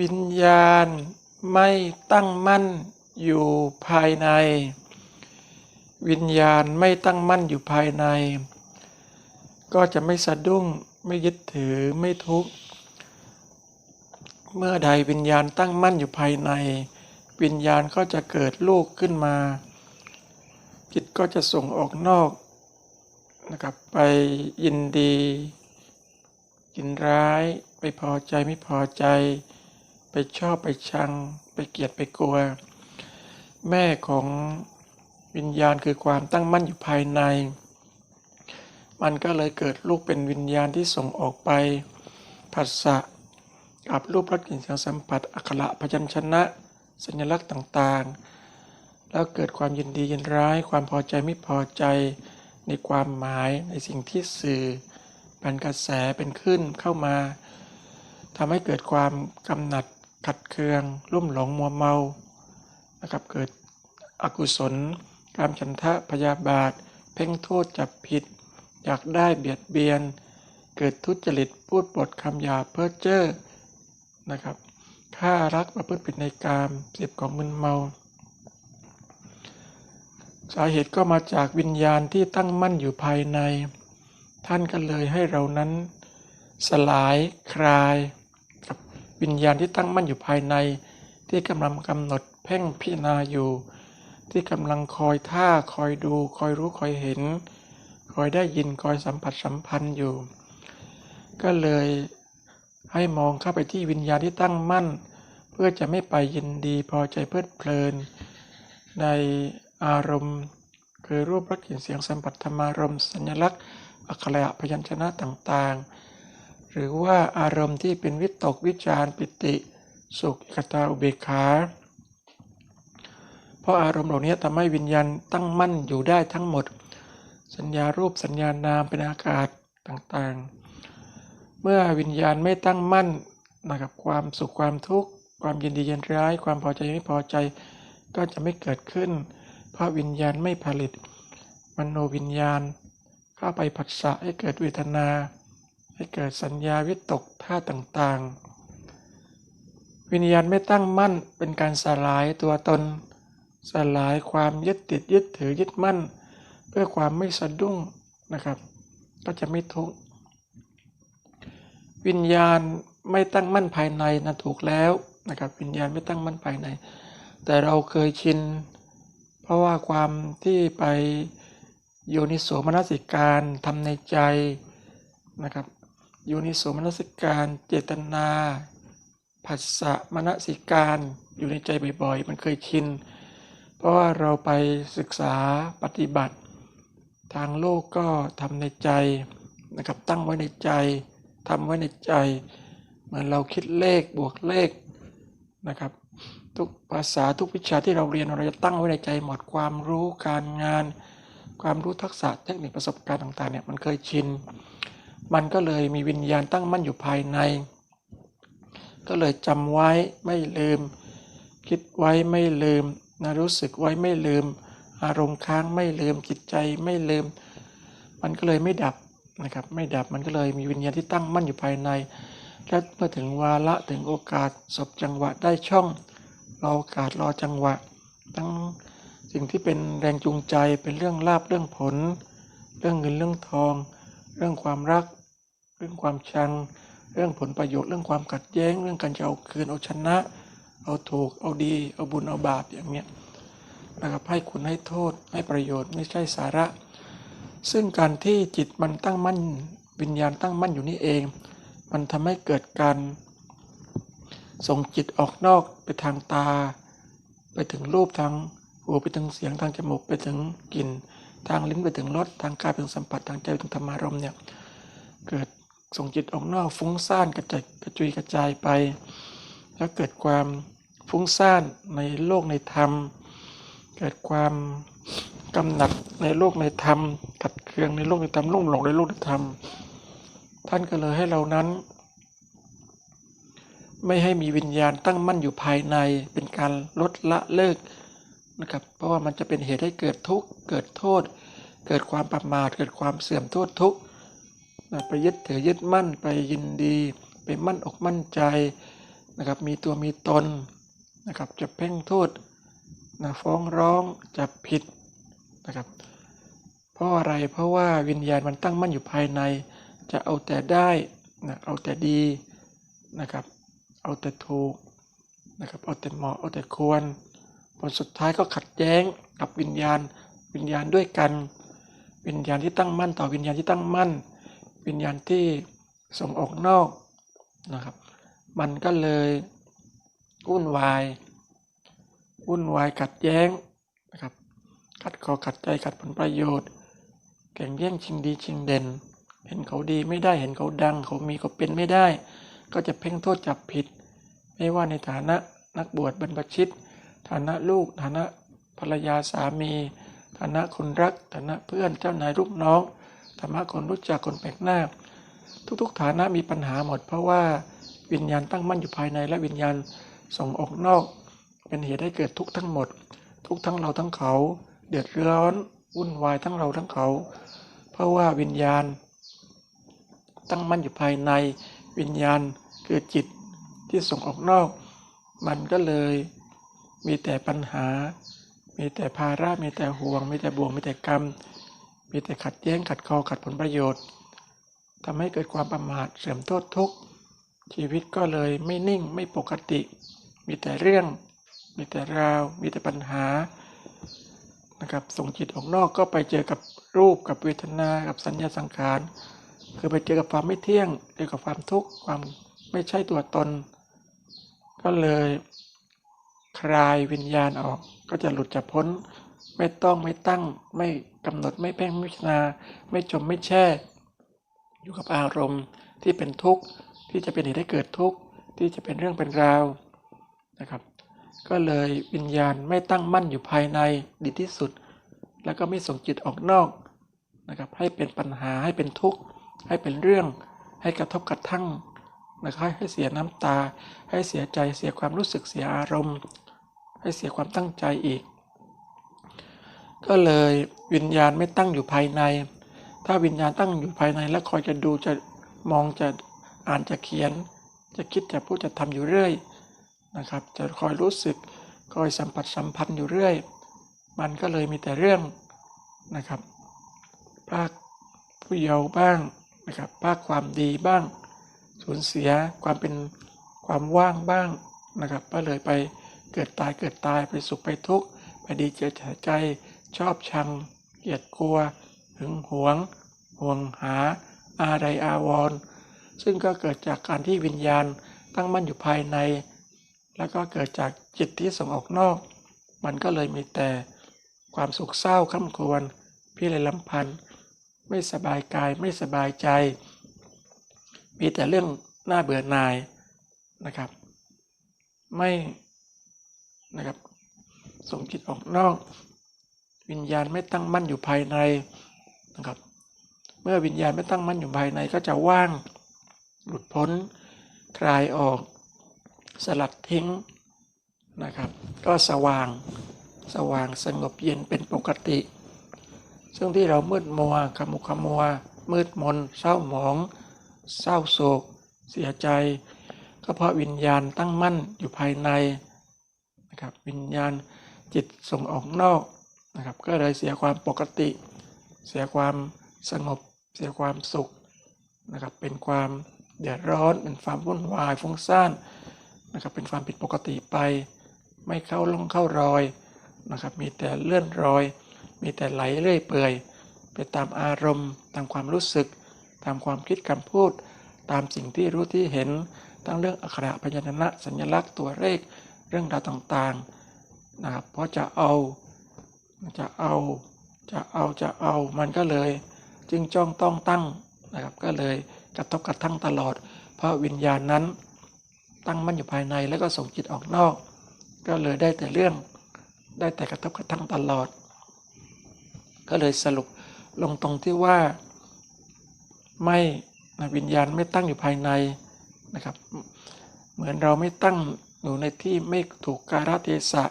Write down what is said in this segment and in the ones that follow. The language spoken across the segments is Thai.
วิญญาณไม่ตั้งมั่นอยู่ภายใน วิญญาณไม่ตั้งมั่นอยู่ภายใน ก็จะไม่สะดุ้งไม่ยึดถือไม่ทุกข์เมื่อใดวิญญาณตั้งมั่นอยู่ภายใน วิญญาณก็จะเกิดลูกขึ้นมา จิตก็จะส่งออกนอกนะครับไปยินดียินร้ายไปพอใจไม่พอใจ ไปชอบไปชัง ไปเกลียดไปกลัว แม่ของวิญญาณคือความตั้งมั่นอยู่ภายใน มันก็เลยเกิดลูกเป็นวิญญาณที่ส่งออกไปผัสสะกับรูปรสกลิ่นเสียงสัมผัสอักขระพยัญชนะ สัญลักษณ์ต่างๆ แล้วเกิดความยินดียินร้าย ความพอใจไม่พอใจในความหมายในสิ่งที่สื่อเป็นกระแสเป็นขึ้นเข้ามาทำให้เกิดความกำหนัด ขัดเคืองรุ่มหลงมัวเมานะครับเกิดอกุศลการฉันทะพยาบาท เพ่งโทษจับผิด อยากได้เบียดเบียน เกิดทุจริตพูดปดคำหยาเพ้อเจ้อนะครับฆ่ารักประพฤติผิดในกามเสพของมึนเมา สาเหตุก็มาจากวิญญาณที่ตั้งมั่นอยู่ภายใน ท่านก็เลยให้เรานั้น สลายคลาย วิญญาณที่ตั้งมั่นอยู่ภายใน ที่กำลังกำหนดเพ่งพิจารณาอยู่ ที่กำลังคอยท่าคอยดู คอยรู้คอยเห็น คอยได้ยินคอยสัมผัสสัมพันธ์อยู่ ก็เลยให้มองเข้าไปที่วิญญาณที่ตั้งมั่น เพื่อจะไม่ไปยินดีพอใจเพลิดเพลิน ในอารมณ์คือรูปรสกลิ่นเสียงสัมผัสธรรมารมสัญลักษณ์อักขระพยัญชนะต่างๆ หรือว่าอารมณ์ที่เป็นวิตกวิจารปิติ สุขอิกตาอุเบกขาเพราะอารมณ์เหล่านี้ทำให้วิญญาณตั้งมั่นอยู่ได้ทั้งหมด สัญญารูปสัญญานามเป็นอากาศต่างๆ เมื่อวิญญาณไม่ตั้งมั่นนะครับความสุขความทุกข์ความยินดียินร้าย ความพอใจไม่พอใจก็จะไม่เกิดขึ้น เพราะวิญญาณไม่ผลิตมโนวิญญาณ เข้าไปผัสสะให้เกิดเวทนา ให้เกิดสัญญาวิตกท่าต่างๆ วิญญาณไม่ตั้งมั่นเป็นการสลายตัวตน สลายความยึดติดยึดถือยึดมั่น เพื่อความไม่สะดุ้งนะครับ ก็จะไม่ทุกข์วิญญาณไม่ตั้งมั่นภายในนะถูกแล้วนะครับ วิญญาณไม่ตั้งมั่นภายใน แต่เราเคยชิน เพราะว่าความที่ไปโยนิโสมนสิการทำในใจนะครับ ยูนิโสมนสิการ เจตนาผัสสะมนสิการอยู่ในใจบ่อยๆ มันเคยชิน เพราะว่าเราไปศึกษาปฏิบัติ ทางโลกก็ทำในใจนะครับตั้งไว้ในใจทำไว้ในใจ เหมือนเราคิดเลขบวกเลขนะครับ ทุกภาษาทุกวิชาที่เราเรียนเราจะตั้งไว้ในใจหมดความรู้การงาน ความรู้ทักษะเทคนิคประสบการณ์ต่างๆเนี่ยมันเคยชิน มันก็เลยมีวิญญาณตั้งมั่นอยู่ภายใน ก็เลยจำไว้ไม่ลืม คิดไว้ไม่ลืมนะรู้สึกไว้ไม่ลืม อารมณ์ค้างไม่ลืมจิตใจไม่ลืม มันก็เลยไม่ดับนะครับไม่ดับมันก็เลยมีวิญญาณที่ตั้งมั่นอยู่ภายใน และเมื่อถึงวาระถึงโอกาสสบจังหวะได้ช่องรอโอกาสรอจังหวะ ทั้งสิ่งที่เป็นแรงจูงใจเป็นเรื่องลาบเรื่องผล เรื่องเงินเรื่องทอง เรื่องความรัก เรื่องความชัง เรื่องผลประโยชน์ เรื่องความขัดแย้ง เรื่องการจะเอาคืนเอาชนะ เอาถูก เอาดี เอาบุญ เอาบาปอย่างเนี้ยนะครับให้คุณให้โทษ ให้ประโยชน์ ไม่ใช่สาระ ซึ่งการที่จิตมันตั้งมั่น วิญญาณตั้งมั่นอยู่นี่เอง มันทำให้เกิดการส่งจิตออกนอกไปทางตา ไปถึงรูปทางหูไปถึงเสียงทางจมูกไปถึงกลิ่น ทางลิ้นไปถึงรสทางกายไปถึงสัมผัสทางใจไปถึงธรรมารมณ์เนี่ยเกิดส่งจิตออกนอกฟุ้งซ่านกระจายกระจุยกระจายไป แล้วเกิดความฟุ้งซ่านในโลกในธรรม เกิดความกำหนัดในโลกในธรรมขัดเคืองในโลกในธรรมลุ่มหลงในโลกในธรรม ท่านก็เลยให้เรานั้น ไม่ให้มีวิญญาณตั้งมั่นอยู่ภายในเป็นการลดละเลิก นะครับ เพราะว่ามันจะเป็นเหตุให้เกิดทุกข์ เกิดโทษ เกิดความประมาท เกิดความเสื่อมโทษทุกข์ไปยึดถือยึดมั่น ไปยินดี ไปมั่นอกมั่นใจนะครับ มีตัวมีตนนะครับ จะเพ่งโทษนะฟ้องร้องจับผิดนะครับ เพราะอะไร เพราะว่าวิญญาณมันตั้งมั่นอยู่ภายใน จะเอาแต่ได้นะเอาแต่ดีนะครับ เอาแต่ถูกนะครับ เอาแต่เหมาะ เอาแต่ควร ผลสุดท้ายก็ขัดแย้งกับวิญญาณ วิญญาณด้วยกัน วิญญาณที่ตั้งมั่นต่อวิญญาณที่ตั้งมั่น วิญญาณที่ส่งออกนอกนะครับ มันก็เลยวุ่นวายวุ่นวายขัดแย้งนะครับขัดคอขัดใจขัดผลประโยชน์ แข่งแย่งชิงดีชิงเด่น เห็นเขาดีไม่ได้เห็นเขาดัง เขามีเขาเป็นไม่ได้ ก็จะเพ่งโทษจับผิด ไม่ว่าในฐานะนักบวชบรรพชิต ฐานะลูก ฐานะภรรยาสามี ฐานะคนรัก ฐานะเพื่อนเจ้านายลูกน้องฐานะคนรู้จักคนแปลกหน้า ทุกๆ ฐานะมีปัญหาหมด เพราะว่าวิญญาณตั้งมั่นอยู่ภายในและวิญญาณส่งออกนอก เป็นเหตุให้เกิดทุกข์ทั้งหมด ทุกทั้งเราทั้งเขา เดือดร้อนวุ่นวายทั้งเราทั้งเขา เพราะว่าวิญญาณ ตั้งมั่นอยู่ภายใน วิญญาณคือจิตที่ส่งออกนอก มันก็เลย มีแต่ปัญหา มีแต่ภาระ มีแต่ห่วง มีแต่บ่วง มีแต่กรรม มีแต่ขัดแย้งขัดคอขัดผลประโยชน์ทำให้เกิดความประมาทเสื่อมโทษทุกข์ชีวิตก็เลยไม่นิ่งไม่ปกติ มีแต่เรื่อง มีแต่ราว มีแต่ปัญหานะครับส่งจิตออกนอกก็ไปเจอกับรูปกับเวทนา กับสัญญาสังขาร คือไปเจอกับความไม่เที่ยง เจอกับความทุกข์ความไม่ใช่ตัวตน ก็เลย คลายวิญญาณออก ก็จะหลุดจากพ้น ไม่ต้องไม่ตั้ง ไม่กำหนดไม่เพ่งไม่พิจารณาไม่จมไม่แช่ อยู่กับอารมณ์ที่เป็นทุกข์ที่จะเป็นเหตุให้เกิดทุกข์ที่จะเป็นเรื่องเป็นราวนะครับ ก็เลยวิญญาณไม่ตั้งมั่นอยู่ภายในดีที่สุด แล้วก็ไม่ส่งจิตออกนอกนะครับ ให้เป็นปัญหาให้เป็นทุกข์ ให้เป็นเรื่องให้กระทบกระทั่งนะครับให้เสียน้ำตา ให้เสียใจเสียความรู้สึกเสียอารมณ์ ให้เสียความตั้งใจอีก ก็เลยวิญญาณไม่ตั้งอยู่ภายใน ถ้าวิญญาณตั้งอยู่ภายในแล้วคอยจะดูจะมองจะอ่านจะเขียน จะคิดจะพูดจะทำอยู่เรื่อยนะครับ จะคอยรู้สึกคอยสัมผัสสัมพันธ์อยู่เรื่อย มันก็เลยมีแต่เรื่องนะครับภาคผู้เยาว์บ้างนะครับภาคความดีบ้าง สูญเสียความเป็นความว่างบ้างนะครับ ก็เลยไป เกิดตายเกิดตายไปสุขไปทุกข์ไปดีเจเสียใจ ชอบชัง เกลียดกลัวหึงหวง ห่วงหา อะไรอาวรณ์ซึ่งก็เกิดจากการที่วิญญาณตั้งมั่นอยู่ภายใน แล้วก็เกิดจากจิตที่ส่งออกนอก มันก็เลยมีแต่ความสุขเศร้าข้ามควรพิเรนลำพันธ์ไม่สบายกายไม่สบายใจ มีแต่เรื่องน่าเบื่อหน่ายนะครับ ไม่ นะครับ ส่งจิตออกนอก วิญญาณไม่ตั้งมั่นอยู่ภายในนะครับ เมื่อวิญญาณไม่ตั้งมั่นอยู่ภายในก็จะว่าง หลุดพ้น คลายออก สลัดทิ้งนะครับ ก็สว่าง สว่างสงบเย็นเป็นปกติ ซึ่งที่เรามืดมัวขมุขมัว มืดมน เศร้าหมอง เศร้าโศก เสียใจ ก็เพราะวิญญาณตั้งมั่นอยู่ภายใน นะครับวิญญาณจิตส่งออกนอกนะครับก็เลยเสียความปกติ เสียความสงบ เสียความสุขนะครับเป็นความเดือดร้อนเป็นความวุ่นวายฟุ้งซ่านนะครับเป็นความผิดปกติไป ไม่เข้าล่องเข้ารอยนะครับมีแต่เลื่อนรอย มีแต่ไหลเรื่อยเปื่อย ไปตามอารมณ์ ตามความรู้สึก ตามความคิดคำพูด ตามสิ่งที่รู้ที่เห็น ทั้งเรื่องอักขระพยัญชนะสัญลักษณ์ตัวเลข รื่องราวต่างๆนะครับเพราะจะเอาจะเอาจะเอาจะเอามันก็เลย จึงจ้องต้องตั้งนะครับก็เลยกระทบกระทั่งตลอด เพราะวิญญาณนั้น ตั้งมั่นอยู่ภายในแล้วก็ส่งจิตออกนอก ก็เลยได้แต่เรื่องได้แต่กระทบกระทั่งตลอด ก็เลยสรุปลงตรงที่ว่า ไม่วิญญาณไม่ตั้งอยู่ภายในนะครับ เหมือนเราไม่ตั้ง อยู่ในที่ไม่ถูกกาลเทศะ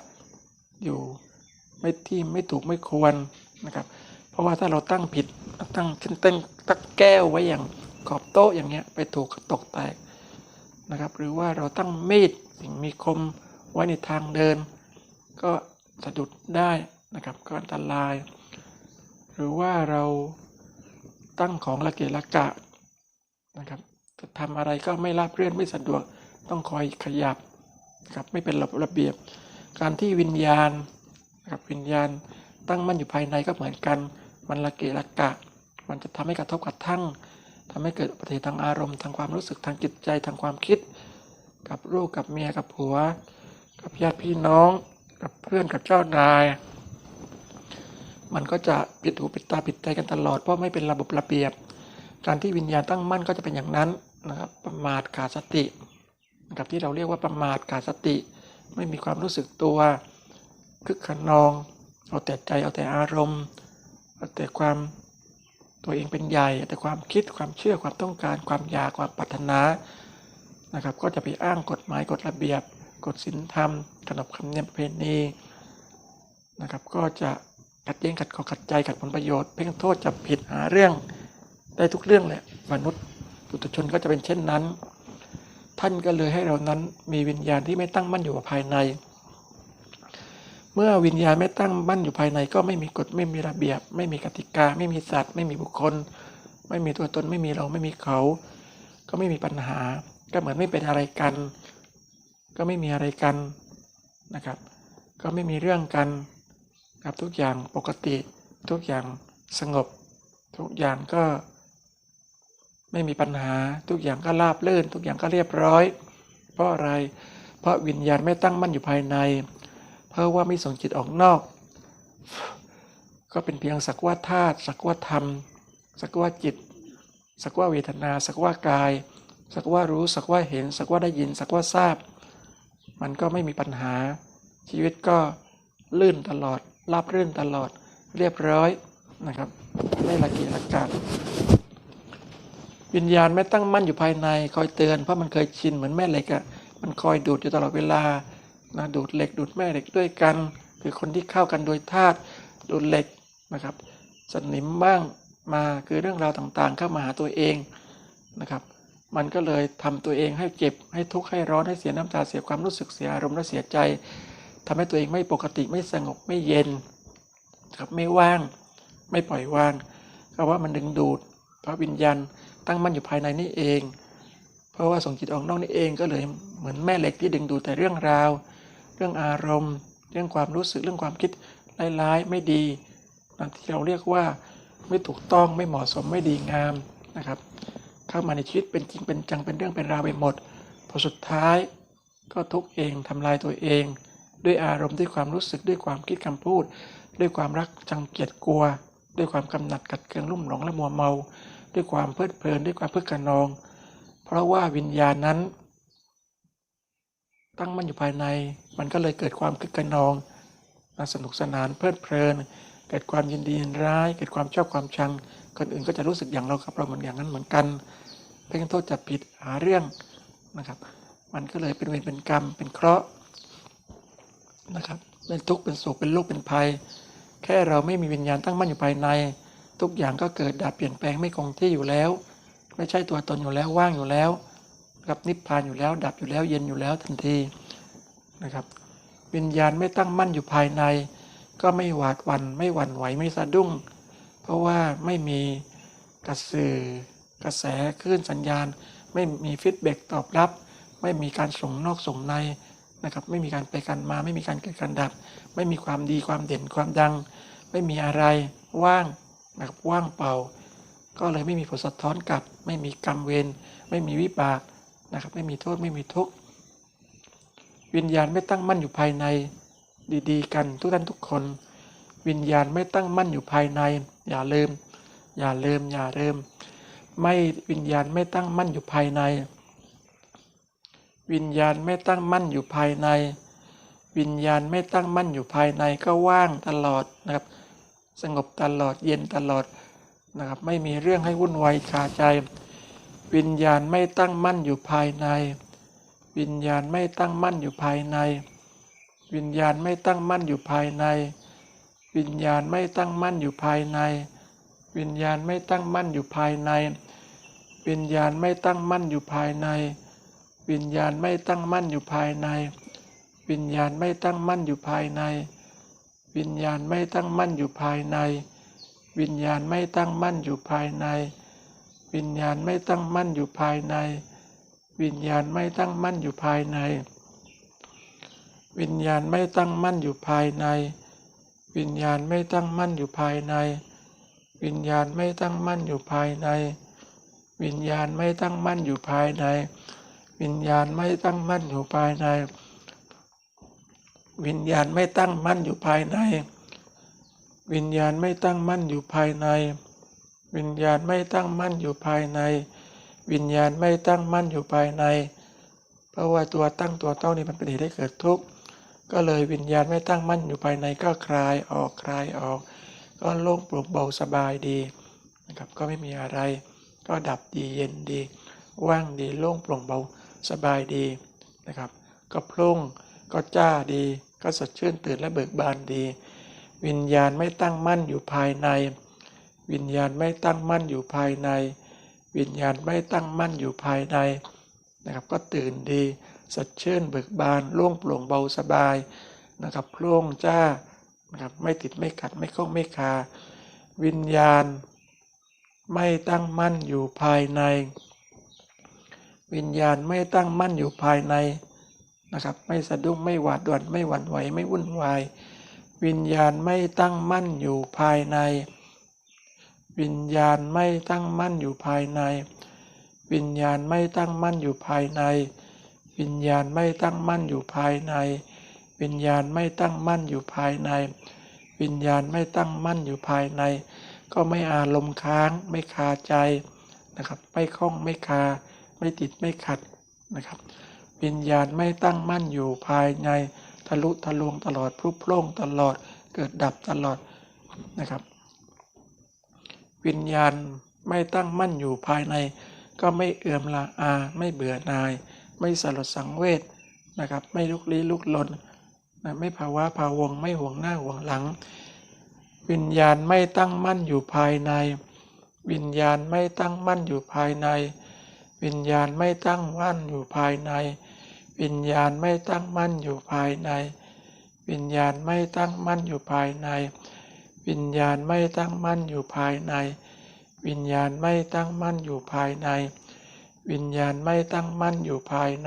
อยู่ไม่ที่ไม่ถูกไม่ควรนะครับ เพราะว่าถ้าเราตั้งผิดตั้งเช่นตั้งตั้งแก้วไว้อย่างขอบโต๊ะอย่างเงี้ยไปถูกตกแตกนะครับ หรือว่าเราตั้งมีดสิ่งมีคมไว้ในทางเดิน ก็สะดุดได้นะครับก็อันตราย หรือว่าเราตั้งของละเกะละกะนะครับจะทำอะไรก็ไม่ราบเรื่อนไม่สะดวกต้องคอยขยับ ครับไม่เป็นระบบระเบียบ การที่วิญญาณครับวิญญาณตั้งมั่นอยู่ภายในก็เหมือนกัน มันละเกะละกะ มันจะทำให้กระทบกระทั่งทำให้เกิดอุบัติเหตุทางอารมณ์ทางความรู้สึกทางจิตใจทางความคิด กับลูกกับเมียกับผัว กับญาติพี่น้อง กับเพื่อนกับเจ้านาย มันก็จะปิดหูปิดตาปิดใจกันตลอดเพราะไม่เป็นระบบระเบียบ การที่วิญญาณตั้งมั่นก็จะเป็นอย่างนั้นนะครับประมาทขาดสติ นะครับที่เราเรียกว่าประมาทขาดสติ ไม่มีความรู้สึกตัวคึกขนอง เอาแต่ใจเอาแต่อารมณ์เอาแต่ความตัวเองเป็นใหญ่เอาแต่ความคิดความเชื่อความต้องการ ความอยากความปรารถนานะครับ ก็จะไปอ้างกฎหมายกฎระเบียบกฎศีลธรรมขนบธรรมเนียมประเพณีนะครับ ก็จะขัดแย้งขัดคอขัดใจขัดผลประโยชน์เพ่งโทษจับผิดหาเรื่องได้ทุกเรื่องแหละมนุษย์ปุถุชนก็จะเป็นเช่นนั้น ท่านก็เลยให้เรานั้นมีวิญญาณที่ไม่ตั้งมั่นอยู่ภายใน เมื่อวิญญาณไม่ตั้งมั่นอยู่ภายใน ก็ไม่มีกฎไม่มีระเบียบ ไม่มีกติกา ไม่มีสัตว์ ไม่มีบุคคล ไม่มีตัวตนไม่มีเราไม่มีเขา ก็ไม่มีปัญหา ก็เหมือนไม่เป็นอะไรกัน ก็ไม่มีอะไรกันนะครับ ก็ไม่มีเรื่องกันครับทุกอย่างปกติ ทุกอย่างสงบ ทุกอย่างก็ ไม่มีปัญหาทุกอย่างก็ราบเรื่นทุกอย่างก็เรียบร้อย เพราะอะไร เพราะวิญญาณไม่ตั้งมั่นอยู่ภายใน เพราะว่าไม่ส่งจิตออกนอก ก็เป็นเพียงสักว่าธาตุสักว่าธรรม สักว่าจิต สักว่าเวทนา สักว่ากาย สักว่ารู้สักว่าเห็น สักว่าได้ยิน สักว่าทราบ มันก็ไม่มีปัญหา ชีวิตก็ลื่นตลอดราบรื่นตลอดเรียบร้อยนะครับ ไม่ละเกียจละกัน วิญญาณไม่ตั้งมั่นอยู่ภายใน คอยเตือนเพราะมันเคยชินเหมือนแม่เหล็กอะ่ะมันคอยดูดอยู่ตลอดเวลานะดูดเหล็กดูดแม่เหล็กด้วยกัน คือคนที่เข้ากันโดยธาตุดูดเหล็กนะครับสนิมบ้างมาคือเรื่องราวต่างๆ เข้ามาหาตัวเองนะครับ มันก็เลยทำตัวเองให้เจ็บให้ทุกข์ให้ร้อนให้เสียน้ำตาเสียความรู้สึกเสียอารมณ์และเสียใจทำให้ตัวเองไม่ปกติไม่สงบไม่เย็นครับไม่ว่าง ไม่ปล่อยวางก็ว่ามันดึงดูดเพราะวิญญาณ ตั้งมั่นอยู่ภายในนี่เอง เพราะว่าส่งจิตออกนอกนี่เองก็เลยเหมือนแม่เหล็กที่ดึงดูดแต่เรื่องราว เรื่องอารมณ์ เรื่องความรู้สึกเรื่องความคิดร้ายๆไม่ดีนะที่เราเรียกว่าไม่ถูกต้องไม่เหมาะสมไม่ดีงามนะครับ เข้ามาในชีวิตเป็นจริงเป็นจังเป็นเรื่องเป็นราวไปหมดพอสุดท้ายก็ทุกเองทำลายตัวเอง ด้วยอารมณ์ด้วยความรู้สึกด้วยความคิดคำพูด ด้วยความรักจังเกียดกลัว ด้วยความกำหนัดกัดเคืองรุ่มหลงและมัวเมา ด้วยความเพลิดเพลินด้วยความเพิกขนอง เพราะว่าวิญญาณนั้น ตั้งมั่นอยู่ภายใน มันก็เลยเกิดความคึกขนองนสนุกสนานเพลิดเพลิน เกิดความยินดียินร้าย เกิดความชอบความชัง คนอื่นก็จะรู้สึกอย่างเรากับเราเหมือนอย่างนั้นเหมือนกัน เพ่งโทษจับผิดหาเรื่องนะครับ มันก็เลยเป็นเวรเป็นกรรมเป็นเคราะห์นะครับเป็นทุกข์เป็นโศกเป็นโรคเป็นภัย แค่เราไม่มีวิญญาณตั้งมั่นอยู่ภายใน ทุกอย่างก็เกิดดับเปลี่ยนแปลงไม่คงที่อยู่แล้ว ไม่ใช่ตัวตนอยู่แล้วว่างอยู่แล้วกับนิพพานอยู่แล้ว ดับอยู่แล้วเย็นอยู่แล้วทันทีนะครับวิญญาณไม่ตั้งมั่นอยู่ภายใน ก็ไม่หวาดวัน่นไม่หวั่นไหวไม่สะดุ้ง เพราะว่าไม่มีกระสือกระแสคลื่นสัญญาณ ไม่มีฟีดแบ็กตอบรับ ไม่มีการส่งนอกส่งในนะครับไม่มีการไปกันมาไม่มีการเกิดการดับ ไม่มีความดีความเด่นความดัง ไม่มีอะไรว่าง นะครับว่างเปล่า ก็เลยไม่มีผลสะท้อนกลับ ไม่มีกรรมเวรไม่มีวิบากนะครับ ไม่มีโทษไม่มีทุกข์วิญญาณไม่ตั้งมั่นอยู่ภายในดีๆ กันทุกท่านทุกคน วิญญาณไม่ตั้งมั่นอยู่ภายใน อย่าลืม อย่าลืมอย่าลืมไม่วิญญาณไม่ตั้งมั่นอยู่ภายใน วิญญาณไม่ตั้งมั่นอยู่ภายใน วิญญาณไม่ตั้งมั่นอยู่ภายในก็ว่างตลอดนะครับ สงบตลอดเย็นตลอดนะครับไม่มีเรื่องให้วุ่นวายคาใจ วิญญาณไม่ตั้งมั่นอยู่ภายใน วิญญาณไม่ตั้งมั่นอยู่ภายใน วิญญาณไม่ตั้งมั่นอยู่ภายใน วิญญาณไม่ตั้งมั่นอยู่ภายใน วิญญาณไม่ตั้งมั่นอยู่ภายใน วิญญาณไม่ตั้งมั่นอยู่ภายในววิญญาณไม่ตั้งมั่นอยู่ภายใน วิญญาณไม่ตั้งมั่นอยู่ภายใน วิญญาณไม่ตั้งมั่นอยู่ภายใน วิญญาณไม่ตั้งมั่นอยู่ภายใน วิญญาณไม่ตั้งมั่นอยู่ภายใน วิญญาณไม่ตั้งมั่นอยู่ภายใน วิญญาณไม่ตั้งมั่นอยู่ภายใน วิญญาณไม่ตั้งมั่นอยู่ภายใน วิญญาณไม่ตั้งมั่นอยู่ภายใน วิญญาณไม่ตั้งมั่นอยู่ภายใน วิญญาณไม่ตั้งมั่นอยู่ภายใน วิญญาณไม่ตั้งมั่นอยู่ภายใน วิญญาณไม่ตั้งมั่นอยู่ภายใน วิญญาณไม่ตั้งมั่นอยู่ภายใน วิญญาณไม่ตั้งมั่นอยู่ภายใน เพราะว่าตัวตั้งตัวต้องนี่มันเป็นเหตุให้เกิดทุกข์ก็เลยวิญญาณไม่ตั้งมั่นอยู่ภายในก็คลายออกคลายออก ก็โล่งโปร่งเบาสบายดีนะครับก็ไม่มีอะไร ก็ดับดีเย็นดี ว่างดีโล่งโปร่งเบาสบายดีนะครับ ก็พล่งก็จ้าดี ก็สดชื่นตื่นและเบิกบานดี วิญญาณไม่ตั้งมั่นอยู่ภายใน วิญญาณไม่ตั้งมั่นอยู่ภายใน วิญญาณไม่ตั้งมั่นอยู่ภายในนะครับก็ตื่นดี สดชื่นเบิกบานโล่งโปร่งเบาสบายนะครับโล่งจ้านะครับไม่ติดไม่ขัดไม่ข้องไม่คา วิญญาณ ไม่ตั้งมั่นอยู่ภายใน วิญญาณไม่ตั้งมั่นอยู่ภายใน นะครับ ไม่สะดุ้งไม่หวาดหวั่นไม่หวั่นไหวไม่วุ่นวาย วิญญาณไม่ตั้งมั่นอยู่ภายใน วิญญาณไม่ตั้งมั่นอยู่ภายใน วิญญาณไม่ตั้งมั่นอยู่ภายใน วิญญาณไม่ตั้งมั่นอยู่ภายใน วิญญาณไม่ตั้งมั่นอยู่ภายใน วิญญาณไม่ตั้งมั่นอยู่ภายใน ก็ไม่อารมณ์ค้างไม่คาใจนะครับไม่คล้องไม่คา ไม่ติดไม่ขัดนะครับ วิญญาณไม่ตั้งมั่นอยู่ภายในทะลุทะลวงตลอดพลุโพล่งตลอดเกิดดับตลอดนะครับ วิญญาณไม่ตั้งมั่นอยู่ภายใน ก็ไม่เอื่อมละอาไม่เบื่อนาย ไม่สลดสังเวชนะครับ ไม่ลุกลี้ลุกลนนะไม่ภาวะภาวงไม่ห่วงหน้าห่วงหลัง วิญญาณไม่ตั้งมั่นอยู่ภายใน วิญญาณไม่ตั้งมั่นอยู่ภายใน วิญญาณไม่ตั้งมั่นอยู่ภายใน วิญญาณไม่ตั้งมั่นอยู่ภายใน วิญญาณไม่ตั้งมั่นอยู่ภายใน วิญญาณไม่ตั้งมั่นอยู่ภายใน วิญญาณไม่ตั้งมั่นอยู่ภายใน วิญญาณไม่ตั้งมั่นอยู่ภายใน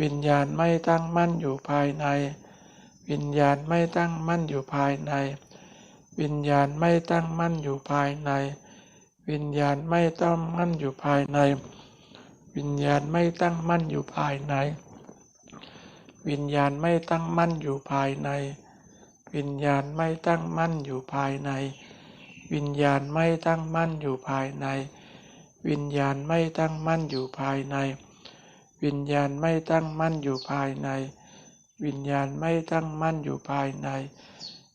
วิญญาณไม่ตั้งมั่นอยู่ภายใน วิญญาณไม่ตั้งมั่นอยู่ภายใน วิญญาณไม่ตั้งมั่นอยู่ภายใน วิญญาณไม่ตั้งมั่นอยู่ภายใน วิญญาณไม่ตั้งมั่นอยู่ภายใน วิญญาณไม่ตั้งมั่นอยู่ภายใน วิญญาณไม่ตั้งมั่นอยู่ภายใน วิญญาณไม่ตั้งมั่นอยู่ภายใน วิญญาณไม่ตั้งมั่นอยู่ภายใน วิญญาณไม่ตั้งมั่นอยู่ภายใน วิญญาณไม่ตั้งมั่นอยู่ภายใน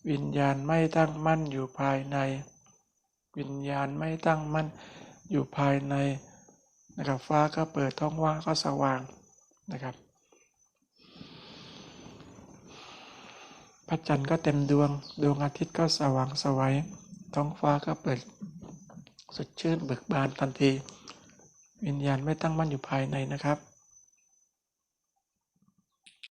วิญญาณไม่ตั้งมั่นอยู่ภายใน วิญญาณไม่ตั้งมั่นอยู่ภายใน นะครับ ฟ้าก็เปิดท้องว่างก็สว่างนะครับ พระจันทร์ก็เต็มดวง ดวงอาทิตย์ก็สว่างสวัย ท้องฟ้าก็เปิดสดชื่นเบิกบานทันที วิญญาณไม่ตั้งมั่นอยู่ภายในนะครับ